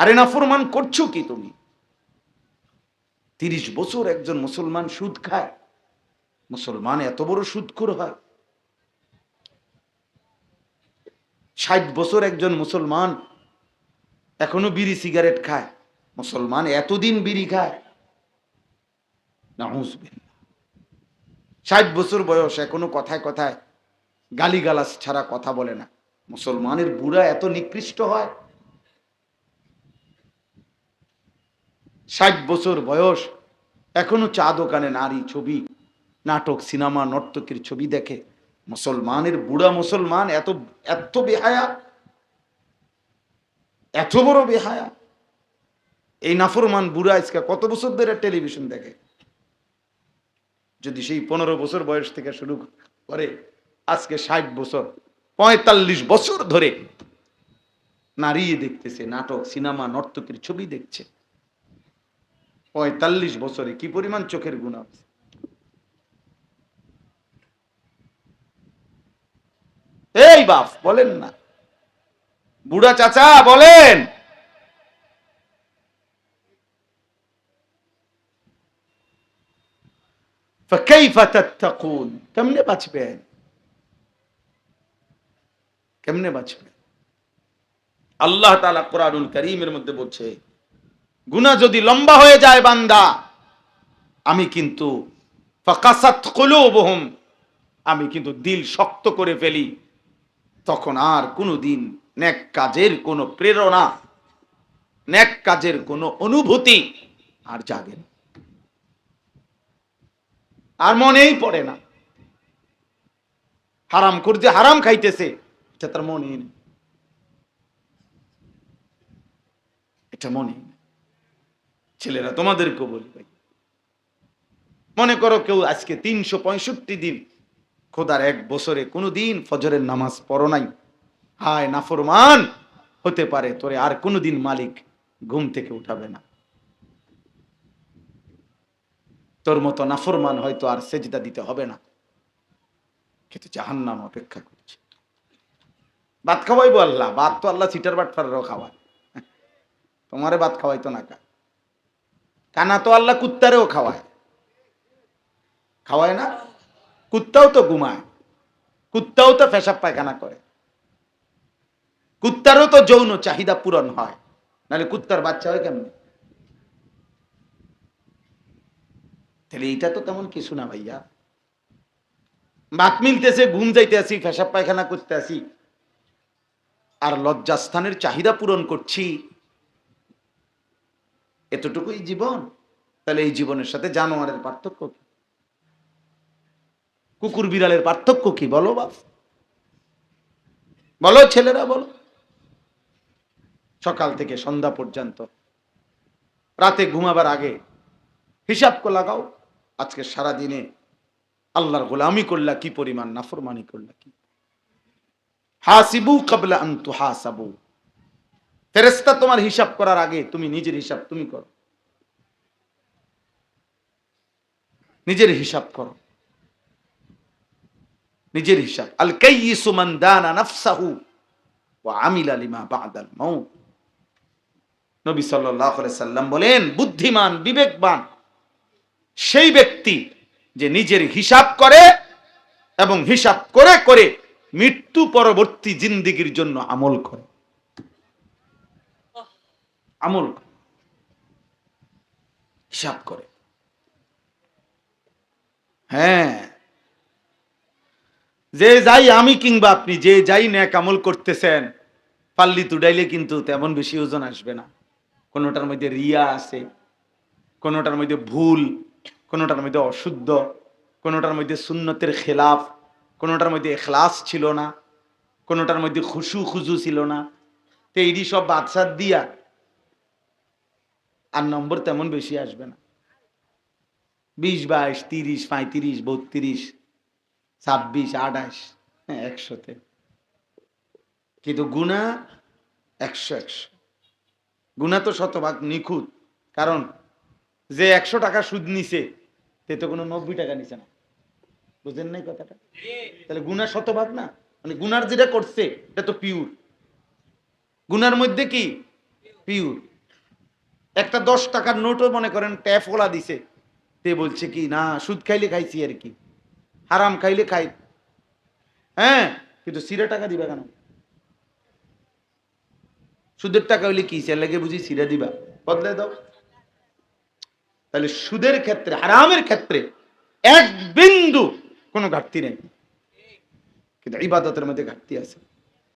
আরে নাফরমান করছ কি তুমি? তিরিশ বছর একজন মুসলমান সুদ খায়। মুসলমান এত বড় সুদখোর হয়। ষাট বছর একজন মুসলমান এখনও বিড়ি সিগারেট খায়। মুসলমান এতদিন বিড়ি খায়। নাউজুবিল্লাহ। ষাট বছর বয়স এখনও কথায় কথায় গালিগালাজ ছাড়া কথা বলে না। মুসলমানের বুড়া এত নিকৃষ্ট হয়। ষাট বছর বয়স, এখনও চা দোকানে নারী ছবি, নাটক, সিনেমা, নর্তকীর ছবি দেখে। মুসলমানের বুড়া মুসলমান এত এত বেহায়া, এত বড় বেহায়া। এই নাফরমান বুড়া আজকে কত বছর ধরে টেলিভিশন দেখে? যদি সেই পনেরো বছর বয়স থেকে শুরু করে আজকে ষাট বছর, পঁয়তাল্লিশ বছর ধরে নারী দেখতেছে, নাটক, সিনেমা, নর্তকীর ছবি দেখছে। পঁয়তাল্লিশ বছরে কি পরিমাণ চোখের গুণা এই বাপ, বলেন না। বুড়া চাচা, বলেন। কেমনে বাঁচবেন? কেমনে বাঁচবেন? আল্লাহ তালা কোরআনুল করিমের মধ্যে বলছে গুনাহ যদি লম্বা হয়ে যায় বান্দা, আমি কিন্তু আমি কিন্তু দিল শক্ত করে ফেলি। তখন আর কোনো দিন নেক কাজের কোনো প্রেরণা, নেক কাজের কোনো অনুভূতি আর জাগে না। আর মনেই পড়ে না। হারাম করছে হারাম খাইতেছে, এটা তার মনেই নেই। এটা মনেই নেই। ছেলেরা তোমাদেরকেও বলি ভাই। মনে করো কেউ আজকে তিনশো পঁয়ষট্টি দিন খোদার এক বছরে কোনো দিন ফজরের নামাজ পড়ো নাই। হায়, নাফরমান হতে পারে, তোরে আর কোনোদিন মালিক ঘুম থেকে উঠাবে না। তোর মতো নাফরমান হয়তো আর সেজদা দিতে হবে না। কিন্তু জাহান্নাম অপেক্ষা করছে। ভাত খাওয়াইবো আল্লাহ ভাত তো আল্লাহ সিটার বাট ফারেরও খাওয়ায়। তোমারে ভাত খাওয়াইতো না কা? কানা তো আল্লাহ কুত্তারেও খাওয়ায়। খাওয়ায় না? কুত্তাও তো ঘুমায়। কুত্তাও তো পেশাব পায়খানা করে। কুত্তারও তো যৌন চাহিদা পূরণ হয়। নাহলে কুত্তার বাচ্চা হয় কেমনে? তাহলে এইটা তো তেমন কিছু না ভাইয়া। বাত মিলতেছে, ঘুম যাইতে আসি, পেশাব পায়খানা করতে আসি। আর লজ্জাস্থানের চাহিদা পূরণ করছি। এতটুকুই জীবন? তাহলে এই জীবনের সাথে জানোয়ারের পার্থক্য কি? কুকুর বিড়ালের পার্থক্য কি? বলো বাপ। বলো ছেলেরা, বলো। সকাল থেকে সন্ধ্যা পর্যন্ত। রাতে ঘুমাবার আগে হিসাব করে লাগাও, আজকে সারা দিনে আল্লাহর গোলামি করলা কি পরিমাণ, নাফরমানি করলা কি? হাসিবু কাবলা আন্তু হাসাবু ফেরেস্তা তোমার হিসাব করার আগে তুমি নিজের হিসাব তুমি করো। নিজের হিসাব করো। নিজের হিসাব। আল কাইয়িসু মান দানা নাফসাহু ওয়া আমিলা লিমা বাদাল মাউত। নবী সাল্লাল্লাহু আলাইহি সাল্লাম বলেন, বুদ্ধিমান, বিবেকবান সেই ব্যক্তি যে নিজের হিসাব করে এবং হিসাব করে করে মৃত্যু পরবর্তী জিন্দিগির জন্য আমল করে। আমল হিসাব করে। হ্যাঁ যে যাই আমি কিংবা আপনি, যে যাই ন্যাক আমল করতেছেন, পাল্লি তুডাইলে কিন্তু তেমন বেশি ওজন আসবে না। কোনোটার মধ্যে রিয়া আছে, কোনোটার মধ্যে ভুল, কোনোটার মধ্যে অশুদ্ধ, কোনোটার মধ্যে সুন্নতের খেলাফ, কোনোটার মধ্যে এখলাস ছিল না, কোনোটার মধ্যে খুশু খুজু ছিল না। তো এইটি সব বাদশার দিয়া আর নম্বর তেমন বেশি আসবে না। বিশ, বাইশ, তিরিশ, পঁয়ত্রিশ, বত্রিশ, ছাব্বিশ, আঠাশ হ্যাঁ একশোতে। কিন্তু গুণা একশো একশো। গুণা তো শতভাগ নিখুঁত। কারণ যে একশো টাকা সুদ নিছে, সে তো কোনো নব্বই টাকা নিছে না। বুঝেন নাই কথাটা? তাহলে গুণা শতভাগ না? মানে গুনার যেটা করছে, এটা তো পিওর গুনার মধ্যে কি? পিওর একটা দশ টাকার নোটও মনে করেন ট্যাপ ওলা দিছে। তে বলছে কি, না, সুদ খাইলে খাইছি আর কি। হারাম খাইলে খাই। হ্যাঁ কিন্তু সিরা টাকা দিবা কেন? সুদের টাকা হইলে কি সে লাগে বুঝি সিরা দিবা? বদলে দাও। তাহলে সুদের ক্ষেত্রে, হারামের ক্ষেত্রে এক বিন্দু কোনো ঘাটতি নেই। কিন্তু ইবাদতের মধ্যে ঘাটতি আছে।